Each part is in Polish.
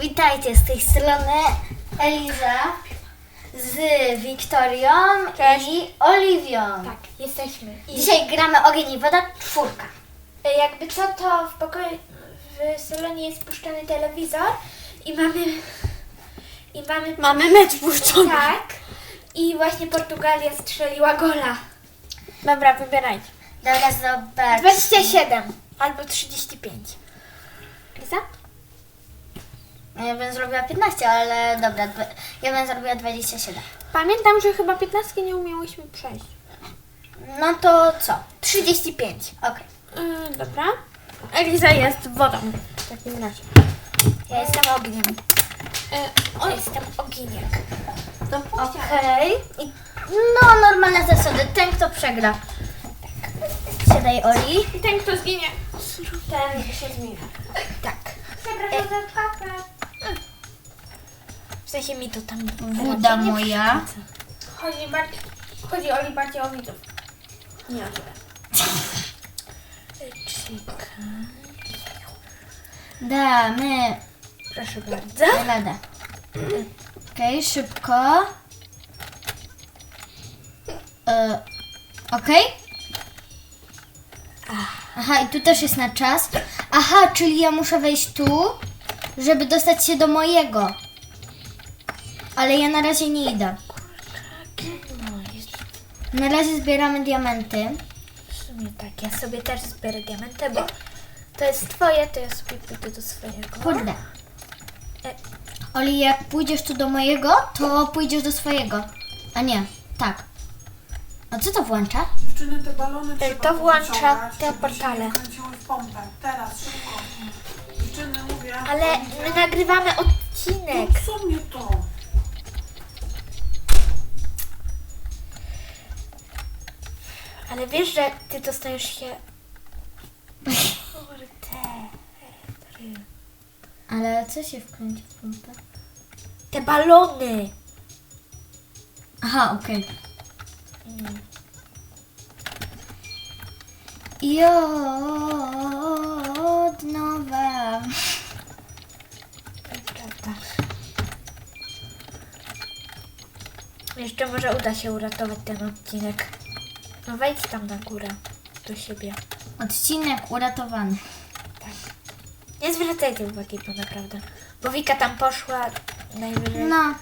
Witajcie z tej strony Eliza z Wiktorią Cześć. i Oliwią. Tak, jesteśmy. I Dzisiaj gramy ogień i woda czwórka. e, jakby co, to w pokoju, w salonie jest puszczony telewizor i mamy... I mamy... Mamy mecz puszczony. Tak. I właśnie Portugalia strzeliła gola. Dobra, wybierajcie. Dobra, zobacz. 27 albo 35. Liza? Ja bym zrobiła 15, ale dobra, dwa- ja bym zrobiła 27. Pamiętam, że chyba 15 nie umiałyśmy przejść. No to co? 35. Okej. Yy, dobra. Eliza jest wodą. W takim razie. Ja jestem ogniem. Yy, Ja jestem oginiek. to Okej. I No, normalne zasady. Ten, kto przegra. Siadaj, Oli. I ten, kto zginie. Ten się zmienia. Tak. W sensie mi to tam... Woda moja. Chodzi, bardziej, chodzi Oli bardziej o widzów. Nie o ciebie. Chicken. Damy Proszę bardzo. radę. Okej, szybko. E, Okej. Aha, i tu też jest na czas. Aha, czyli ja muszę wejść tu, żeby dostać się do mojego. Ale ja na razie nie idę. No, jest Na razie zbieramy diamenty. w sumie tak. Ja sobie też zbiorę diamenty, bo to jest twoje, to ja sobie pójdę do swojego. Kurde. E, Oli, jak pójdziesz tu do mojego, to pójdziesz do swojego. A nie, tak. A co to włącza? Dziewczyny, te balony trzeba to włącza powyciągać, te żeby się portale. nie kręciły w pompę. Teraz, szybko. Dziewczyny, mówię. Ale my nagrywamy odcinek. No co mnie to? Ale wiesz, że ty dostajesz się... Kurde. Ale co się wkręci w pompę? Te balony. Aha, okej. I od nowa. Prawda. Jeszcze może uda się uratować ten odcinek. No wejdź tam na górę. Do siebie. Odcinek uratowany. Nie zwracajcie uwagi, bo naprawdę. Bo Wika tam poszła najwyżej. No.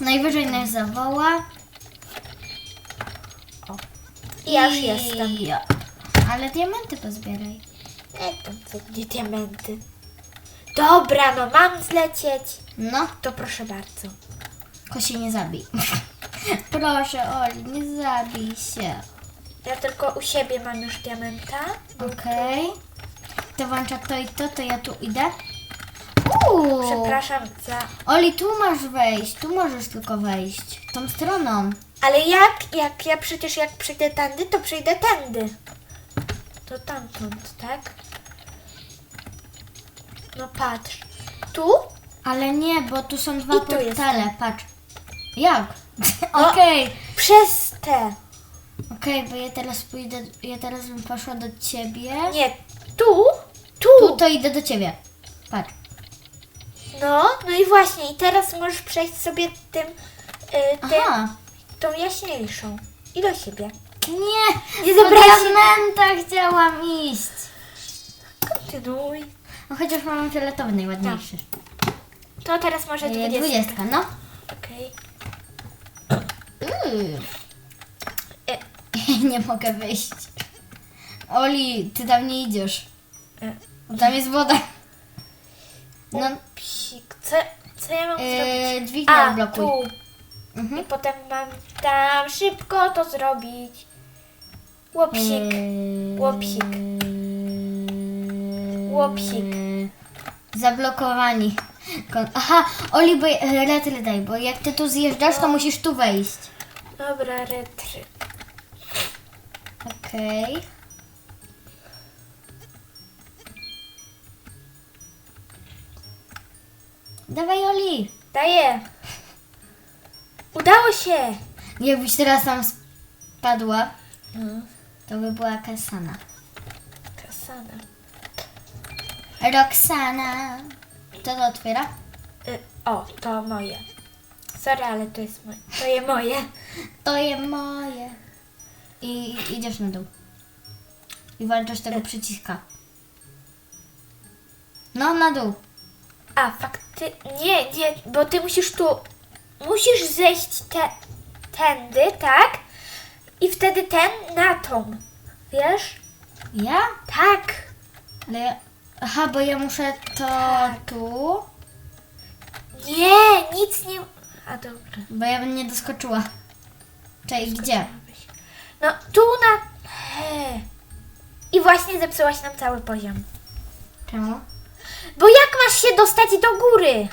Najwyżej nas zawoła. I ja już I- jestem. Ale diamenty pozbieraj. Jak tam co? Gdzie diamenty? Dobra, no mam zlecieć. No, To proszę bardzo. tylko się nie zabij. Proszę, Oli, nie zabij się. Ja tylko u siebie mam już diamenta. Okej. To włącza to i to, to ja tu idę. Uuu. Przepraszam za... Oli, tu masz wejść, tu możesz tylko wejść. Tą stroną. Ale jak? Jak ja przecież jak przyjdę tędy, to przyjdę tędy. To tamtąd, tak? No patrz. Tu? Ale nie, bo tu są dwa I tu portale, patrz. Jak? No. Okej, Przez te. okej, bo ja teraz pójdę, ja teraz bym poszła do ciebie. Nie, tu? Tu. Tu to idę do ciebie. Patrz. No, no i właśnie. I teraz możesz przejść sobie tym, y, tym Aha. tą jaśniejszą. I do siebie. Nie, Nie po zabrać- diamenta chciałam iść. Kontynuuj. No chociaż mamy fioletowy najładniejszy. To teraz może E, dwudziestka. Dwudziestka, no. Okej. Yy. E, nie mogę wyjść. Oli, ty tam nie idziesz. e, Bo tam jest woda. No, Psik. Co, co ja mam zrobić? yy, dźwignię A, odblokuj. tu. Mhm. I potem mam tam szybko to zrobić. Łopsik. Yy, Łopsik. Łopsik. Zablokowani. Kon- Aha, Oli, bo e, daj, bo jak ty tu zjeżdżasz, to musisz tu wejść. Dobra, retry. Okej. Dawaj, Oli. Daję. Udało się. Jakbyś teraz tam spadła, to by była Kasana. Kasana. Roxana. Kto to otwiera? Y, o, to moje. Sorry, ale to jest moje. To je moje. To jest moje. I idziesz na dół. I walczysz tego przyciska. No, na dół. A, fakty... Nie, nie, bo ty musisz tu... Musisz zejść te, tędy, tak? I wtedy ten na tą. Wiesz? Ja? Tak. Ale ja... Aha, bo ja muszę to tu, Nie, nic nie... A dobra. bo ja bym nie doskoczyła. Czekaj, gdzie? No, tu na... He. I właśnie zepsułaś nam cały poziom. Czemu? Bo jak masz się dostać do góry?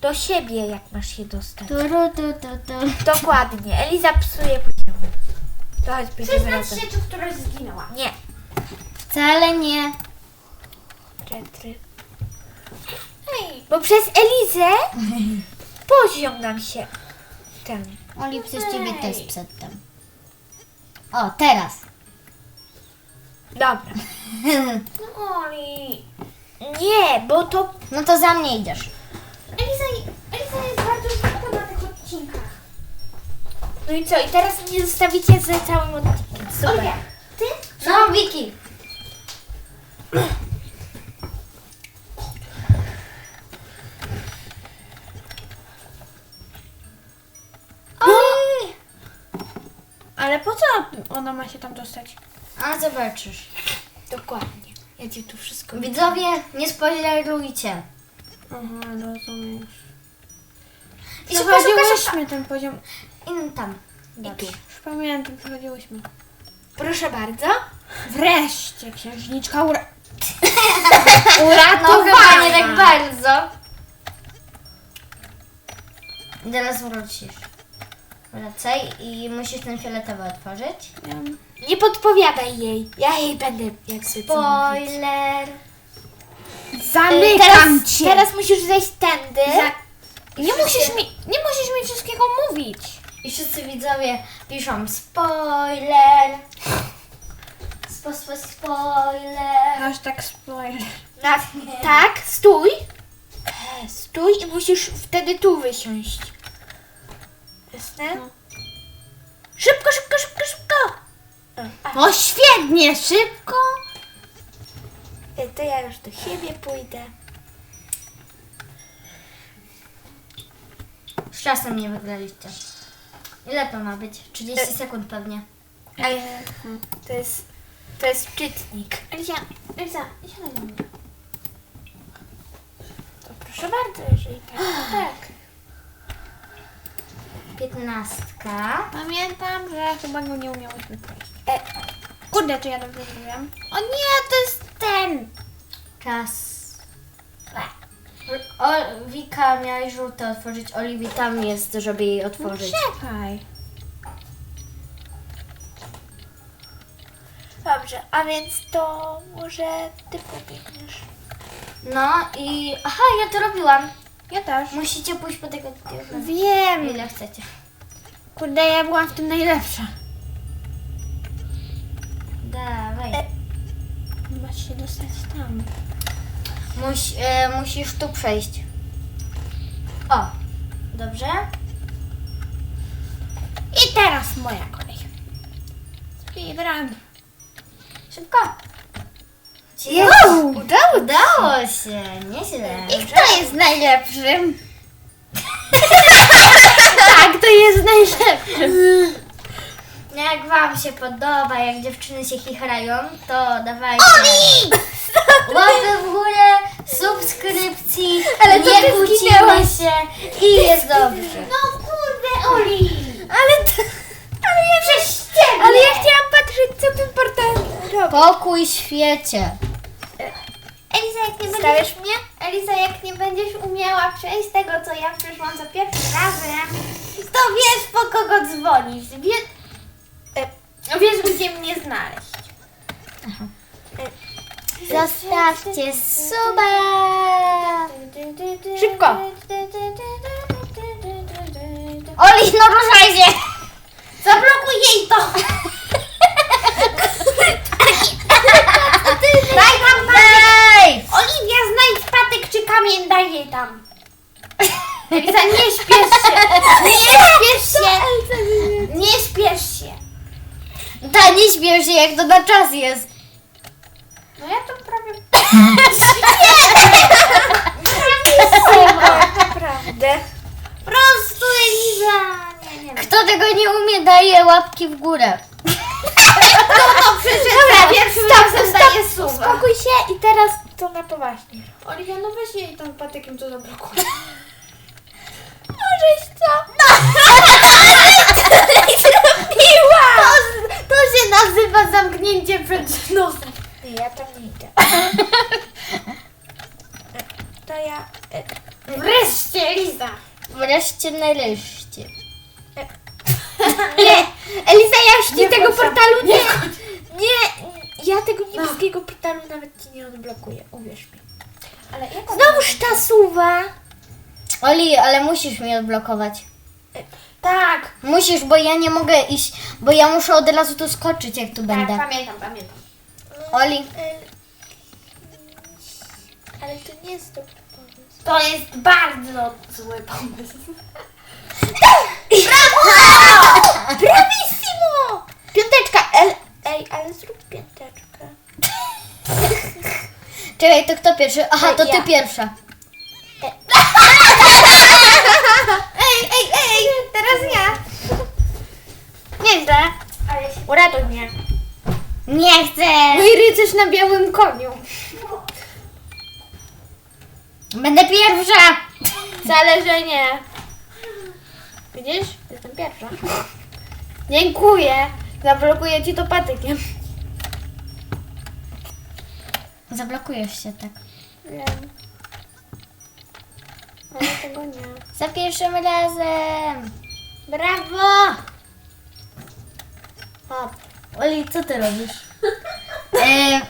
Do siebie jak masz się dostać. Turu, tu, tu, tu. Dokładnie. Eliza psuje poziom. To chodź, będziemy Przyznać razem. się, czy któraś zginęła. Nie. Wcale nie. Retry. Bo przez Elizę poziom nam się ten. Oli, przez ciebie też przedtem. O, teraz. Dobra. No Oli. Nie, bo to. No to za mnie idziesz. Eliza, Eliza jest bardzo szybko na tych odcinkach. No i co? I teraz mnie zostawicie z całym odcinkiem. Super. Ty? No, Wiki. Się tam dostać? A zobaczysz. Dokładnie. Ja ci tu wszystko Widzowie, nie spoilerujcie. Aha, rozumiem. I. Przechodziłyśmy ten poziom. I tam. I tu. Już pamiętam, przechodziłyśmy. Proszę bardzo. Wreszcie księżniczka ura... No chyba nie tak bardzo. I Teraz wrócisz. Wracaj i musisz ten fioletowy otworzyć. Nie podpowiadaj jej. Ja jej będę jak sobie co mówić. Spoiler. Zamykam teraz, cię! teraz musisz zejść tędy. Nie musisz mi, nie musisz mi wszystkiego mówić. I wszyscy widzowie piszą spoiler. Spo, spo, spoiler. Hashtag spoiler. Na, tak, stój. Stój i musisz wtedy tu wysiąść. Jasne? No. Szybko, szybko, szybko, szybko. A, O świetnie, szybko! e, to ja już do siebie pójdę. Z czasem nie wygraliście. Ile to ma być? 30 E- sekund pewnie. Ale to jest, to jest czytnik. Elisa, Elisa, siadaj do mnie. To proszę bardzo, jeżeli tak, to tak. 15. Pamiętam, że chyba go nie umiałyśmy przejść. E, Kurde, czy ja dobrze zrobiłam? O nie, to jest ten! Czas. O, Wika miałeś żółte otworzyć. Oliwii tam jest, żeby jej otworzyć. Czekaj. dobrze, a więc to może ty pobiegniesz. No i... Aha, ja to robiłam. Ja też. Musicie pójść po tego... Wiem. Ile chcecie. Kurde, ja byłam w tym najlepsza. Dawaj. E- Masz się dostać tam. Muś, e, musisz tu przejść. O, dobrze? I teraz moja kolej. Speedrun. Szybko. Jest! Udało, udało się, nieźle. I kto jest najlepszym? tak, to jest najlepszym. Jak wam się podoba, jak dziewczyny się chichrają, to dawajcie łapy w górę, subskrypcji, Ale to nie ty kłócimy zginęłaś. się i jest dobrze. No kurde, Oli. Ale to, ale ja Przez ciebie. Ale ja chciałam patrzeć, co ten portal robi. Pokój świecie. Elisa, jak nie będziesz... Mnie? Elisa, jak nie będziesz umiała przejść tego, co ja przeszłam za pierwszym razem, to wiesz, po kogo dzwonić. Wie... E, wiesz, gdzie mnie znaleźć. Zostawcie suba. Szybko. Oli, no ruszaj się. Zablokuj jej to! Daj tam! Oliwia, znajdź kamień daj jej tam. Elisa, nie śpiesz się. Nie śpiesz się. Nie śpiesz się. Ta, nie śmiesz się, jak to na czas jest. No ja to prawie... Naprawdę. Po prostu Eliza. Nie, nie. Kto tego nie umie, daje łapki w górę. No przecież za pierwszym razem suwa. Uspokój się i teraz to na poważnie. Oliwia, no weź jej tam patykiem to zablokuje. Możeś co? To, to się nazywa zamknięcie przed nosem. Nie, ja tam nie idę. To ja... e, Wreszcie, Eliza. Wreszcie nareszcie. Nie, Eliza, ja już Nie tego wchodź tam. portalu nie... Nie, ja tego niebieskiego portalu nawet ci nie odblokuję, uwierz mi. Ale jak Znowuż ta suwa. Oli, ale musisz mnie odblokować. Tak, Musisz, bo ja nie mogę iść, bo ja muszę od razu tu skoczyć, jak tu będę. tak, pamiętam, pamiętam. Oli, Ale to nie jest dobry pomysł. To jest bardzo zły pomysł. Bravissimo! Piąteczka! El, ej, ale zrób piąteczkę. Czekaj, to kto pierwszy? Aha, to ty Ja. pierwsza. Ej, ej, ej, teraz ja. Nieźle. Ale się... Uratuj mnie. Nie chcę! Mój rycerz na białym koniu. Będę pierwsza! Wcale, że nie. Widzisz? Jestem pierwsza. Dziękuję. Zablokuję ci to patykiem. Zablokujesz się tak. Wiem. Ale tego nie. Za pierwszym razem! Brawo! Hop. Oli, co ty robisz? E,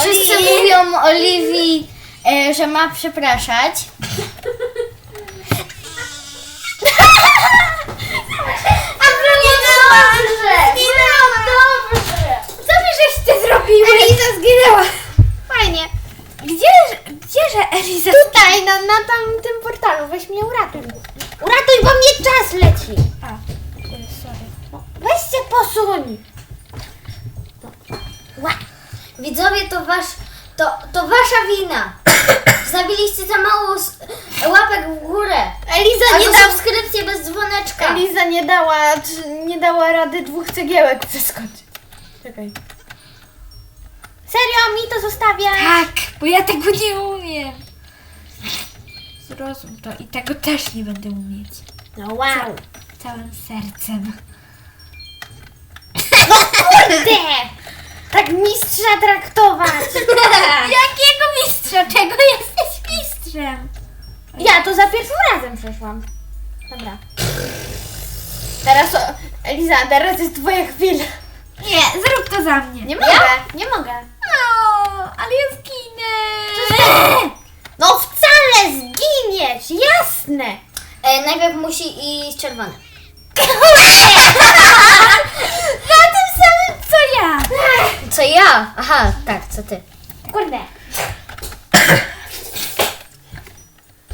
wszyscy mówią Oliwii, e, że ma przepraszać. Na, tamtym portalu. Weź mnie uratuj. Uratuj, bo mnie czas leci. A, sorry. No, Weź się posuń. Widzowie, to wasz, to, to wasza wina. Zabiliście za mało s- łapek w górę. Eliza Albo nie dała... subskrypcję bez dzwoneczka. Eliza nie dała, nie dała rady dwóch cegiełek przeskoczyć. Czekaj. Serio, mi to zostawia? Tak, bo ja tego nie umiem. Zrozum to i tego też nie będę umieć. No wow. Całym sercem. Kurde! Tak mistrza traktować. Jakiego mistrza? Czego jesteś mistrzem? Ja to za pierwszym razem przeszłam. Dobra. Teraz, o, Eliza, teraz jest twoja chwila. Nie, zrób to za mnie. Nie mogę, nie mogę. O, ale ja zginę. No wcale zginiesz, jasne. E, najpierw musi iść czerwony. Na tym samym co ja. Co ja? Aha, tak, co ty. Kurde.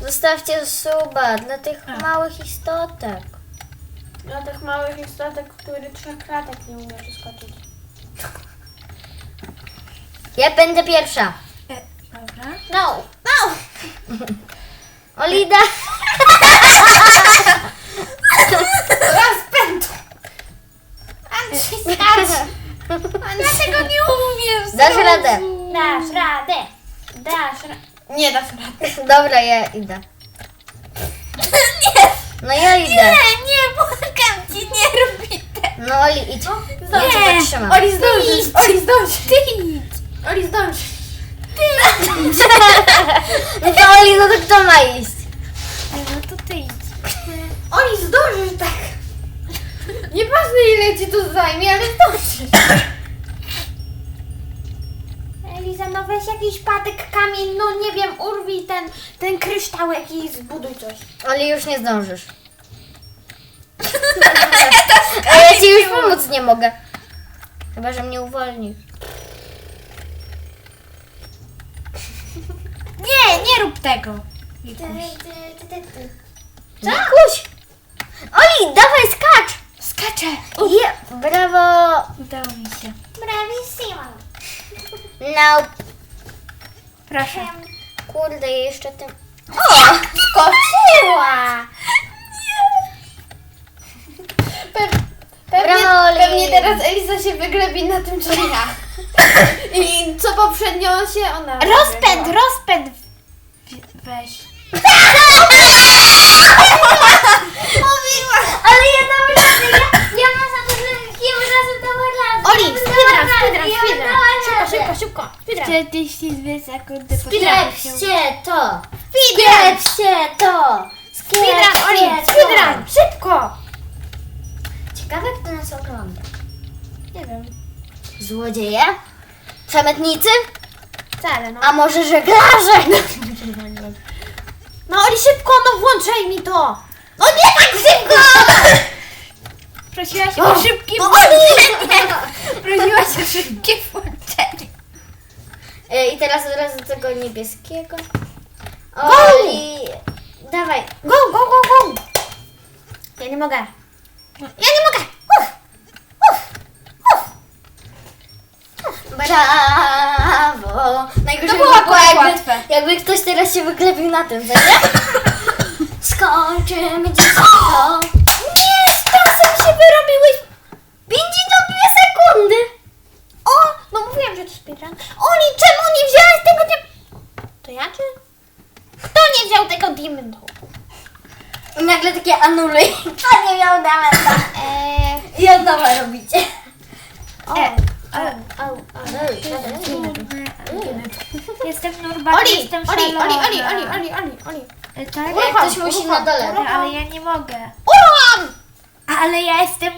Zostawcie suba dla tych małych istotek. Dla tych małych istotek, który trzech kratek nie umie przeskoczyć. Ja będę pierwsza. Dobra. No, no. Olida. Rozpęd. Andrzej, skacz. Dlaczego nie umiem? Dasz radę. Dasz radę. Dasz radę. Nie dasz rady. Dobra, ja idę. No ja idę. Nie, nie, błagam cię, nie rób tego. No Oli, idź. Cię Nie. Oli zdążysz, Oli zdążysz. Ty idź. Oli zdążysz. No to Oli, no to kto ma iść? No to ty idź. Oli zdążysz tak. Nieważne ile ci to zajmie, ale zdążysz. Eliza, no weź jakiś patyk, kamień, no nie wiem, urwij ten, ten kryształek i zbuduj coś. Oli, już nie zdążysz. A ja ci już pomóc nie mogę. Chyba, że mnie uwolnisz. Nie, nie rób tego. Wikuś! Oli, dawaj skacz! Skaczę. Je, brawo! Udało mi się. Bravissimo. No, Proszę. kurde, jeszcze tym... Skoczyła! Pewnie, Brawo, Oli. pewnie teraz Elisa się wyglebi na tym, co ja. I co poprzednio się ona... Rozpęd, rozpęd. Weź. Ale ja radę, ja, ja mam za to, że ja dałam radę. Oli, Ja speedrun, dałam speedrun, radę, ja speedrun. dałam Szybko, radę. szybko, szybko. Speedrun. 42 sekundy Sklepcie to! Speedrun. Sklepcie to! Speedrun, Oli, Sklepcie to! speedrun, szybko. Ciekawe, kto nas ogląda. Nie wiem. Złodzieje? Przemytnicy? Wcale, no. A może żeglarze? No Oli, szybko, no włączaj mi to. No nie tak szybko! Prosiłaś o szybkie No włączenie. Prosiłaś o szybkie włączenie. E, I teraz od razu tego niebieskiego. Oli, dawaj. Go, go, go, go. Ja nie mogę. Ja nie mogę. Brawo! Najgorzej To było by akurat jakby, łatwe. jakby ktoś teraz się wyklepił na tym, nie? Skończymy dziecko. Nie, z czasem się wyrobiłeś. 52 sekundy. O, no mówiłem, że to speedrun. Oli, czemu nie wziąłeś tego dim... To ja czy? Kto nie wziął tego diamentu? I nagle takie anuluj. To nie miał diamenta. Jestem Oli, Oli, Oli, szalona. Oli, Oli, Oli, Oli, Oli. E, Tak? Jak ktoś musi na dole. Ale, ale ja nie mogę. Uruchom! Ale ja jestem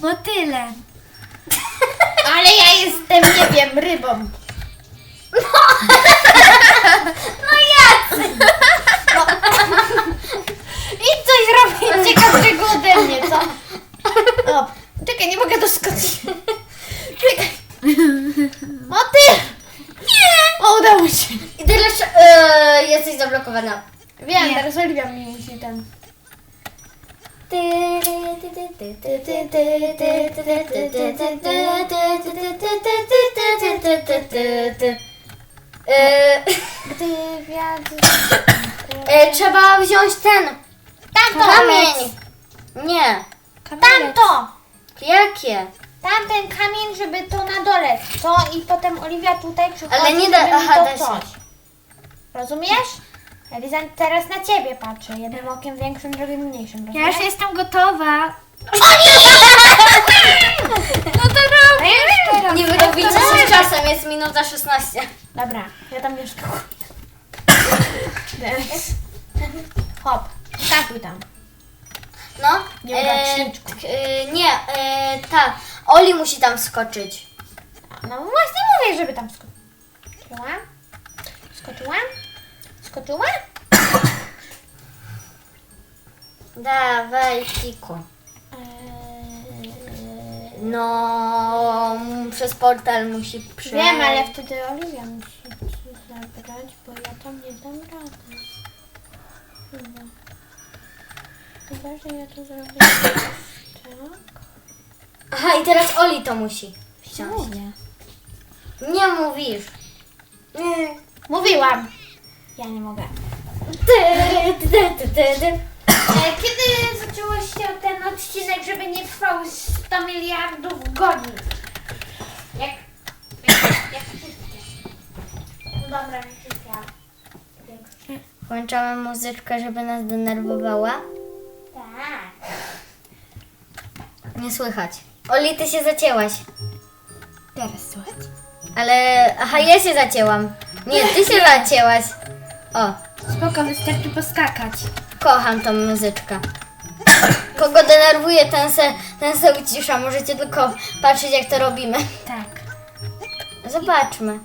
motylem. Ale ja jestem, nie wiem, rybą. No jak? I coś robić ciekawszego ode mnie, co? O, czekaj, nie mogę doskoczyć. Czekaj. Motyl! Nie! O, udało się. I teraz e, zablokowana. Wiem, Nie. teraz Oliwia mi musi ten... E, Gdy wiatr... e, Trzeba wziąć ten Tamto! kamień. Nie. Tamto! Jakie? Tamten kamień, żeby to na dole. To i potem Oliwia tutaj przychodzi, Ale nie da- żeby mi aha, to da się. coś. Rozumiesz? Eliza, teraz na ciebie patrzę. Jednym okiem większym, drugim mniejszym. Ja już jestem gotowa. No to robisz! Nie wyrobicie się z czasem, jest minuta 16. Dobra, ja tam już Hop, skakuj tam. No. Nieudaczniczku. t- e, nie, e, ta. Oli musi tam skoczyć. No właśnie mówię, żeby tam skoczyła. Skoczyła? Skoczyła? Dawaj, Kiku. Eee, No, przez portal musi przejść. Wiem, ale wtedy Oliwia musi zabrać, bo ja tam nie dam rady. Chyba. Chyba, że ja to zrobię tak. Aha, i teraz Oli to musi. Mówię. Nie mówisz. Nie. Mówiłam. Ja nie mogę. E, Kiedy zacząłeś się ten odcinek, żeby nie trwał 100 miliardów godzin? Jak... Jak... jak wszystkie. No dobra, nie wszystkie, ale... Włączamy muzyczkę, żeby nas denerwowała. Tak. Nie słychać. Oli, ty się zacięłaś. Teraz słuchaj. Ale, aha, ja się zacięłam. Nie, ty się zacięłaś. O, Spoko, wystarczy poskakać. kocham tą muzyczkę. Kogo denerwuje, ten se, ten se ucisza. Możecie tylko patrzeć, jak to robimy. Tak. Zobaczmy.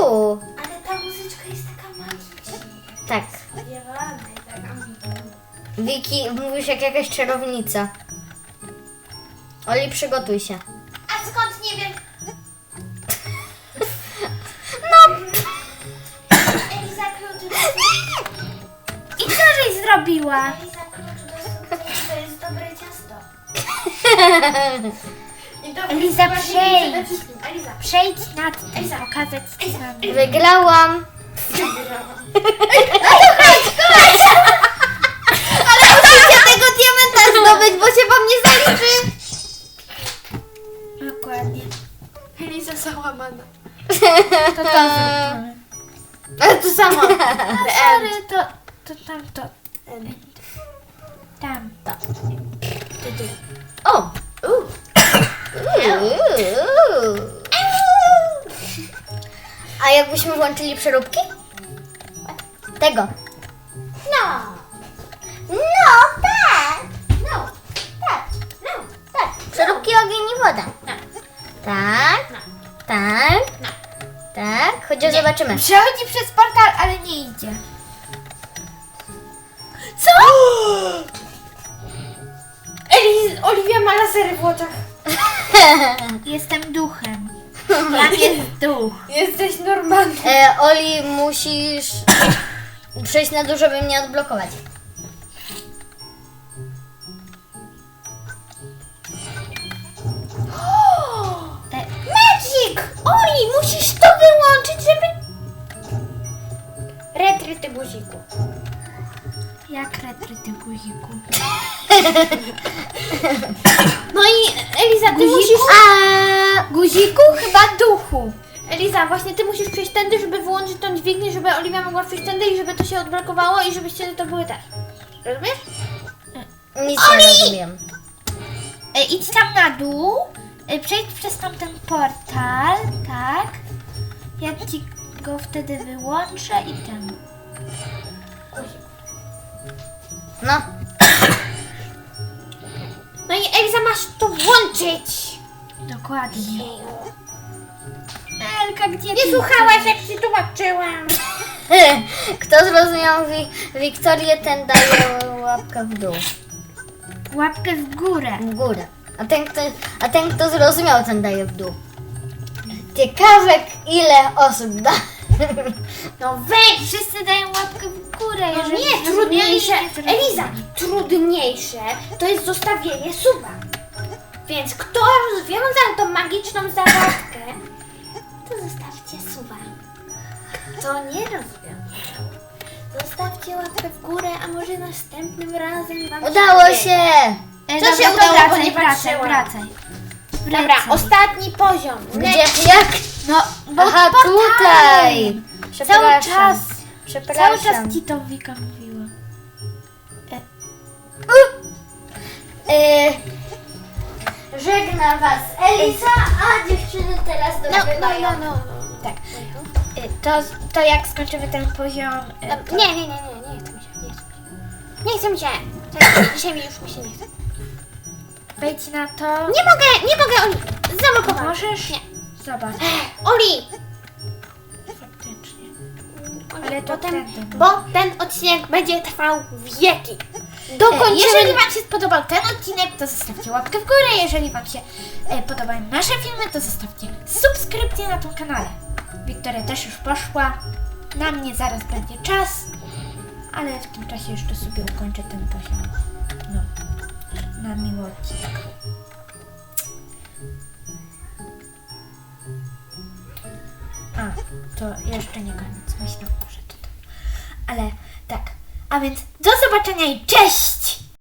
Uuu, Ale ta muzyczka jest taka magiczna. tak. Spodziewana i taka Wiki, mówisz jak jakaś czarownica. Oli, przygotuj się. A skąd nie wiem? Zrobiła? Eliza, klucz do sukcesu to jest dobre ciasto. I to Eliza, ważniejsze przejdź. przede wszystkim. Eliza, Przejdź nad tym, pokazać co. Wygrałam. Musicie tego diamenta zdobyć, bo się wam nie zaliczy. Dokładnie. Eliza załamana. To to zrobimy. Ale to samo. Sorry, to, to tam to. Tam to. O! A jakbyśmy włączyli przeróbki? Tego. No. No, tak. No, tak. No, tak. Przeróbki ogień i woda. Tak. Tak. Tak. Chociaż zobaczymy. Przechodzi przez portal, ale nie idzie. Co? Eliza, Oliwia ma lasery w oczach. Jestem duchem. Tam jest duch. Jesteś normalny. E, Oli, musisz przejść na dół, żeby mnie odblokować. Magic! Oli, musisz to wyłączyć, żeby... Retry, ty guziku. Jak retry ty guziku. No i Eliza, ty musisz... A guziku chyba duchu. Eliza, właśnie ty musisz przejść tędy, żeby wyłączyć tą dźwignię, żeby Oliwia mogła przejść tędy i żeby to się odblokowało i żebyście to były też. Rozumiesz? Nic nie rozumiem. E, idź tam na dół. E, przejdź przez tamten portal, tak? Ja ci go wtedy wyłączę i ten. No. No i Eliza, masz to włączyć! Dokładnie. Elka, gdzie Nie słuchałaś, jak ci tłumaczyłam. Kto zrozumiał wi- Wiktorię, ten daje łapkę w dół. Łapkę w górę. W górę. A ten, kto, a ten, kto zrozumiał, ten daje w dół. Ciekawe, ile osób da. No weź! Wszyscy dają łapkę w górę, No jeżeli nie, trudniejsze. Eliza, trudniejsze to jest zostawienie suba. Więc kto rozwiązał tą magiczną zagadkę, to zostawcie suba. Kto nie rozwiązał, zostawcie łapkę w górę, a może następnym razem wam Udało uda. się! E, Co dobra, się to udało, bo wracaj, nie wracaj, patrzyłam. wracaj. Dobra, Wracaj. ostatni poziom. Gdzie? Jak? No, bo Aha, tutaj! Cały Przepraszam. czas, Przepraszam. cały czas ci to Wika mówiła. Y, żegna was Elisa, a dziewczyny teraz No, no, dobywają. no, no, no. Tak. Y, To, to jak skończymy ten poziom... y, to- Nie, nie, nie, nie, nie chcę mi się, nie chcę mi się. Nie chcę mi się. Tak, Dzisiaj mi już mi się nie chce. Wejdź na to. Nie mogę, nie mogę, Oli. Zablokowałam. Możesz? Nie. Zobacz. Oli! Ale to tędy. bo ten odcinek będzie trwał wieki. Dokończymy. Jeżeli Wam się spodobał ten odcinek, to zostawcie łapkę w górę. Jeżeli Wam się e, podobają nasze filmy, to zostawcie subskrypcję na tym kanale. Wiktoria też już poszła. Na mnie zaraz będzie czas, ale w tym czasie jeszcze sobie ukończę ten poziom. No, na miły odcinek. A, to jeszcze nie koniec. Myślałam, że to tak. Ale tak. A więc do zobaczenia i cześć!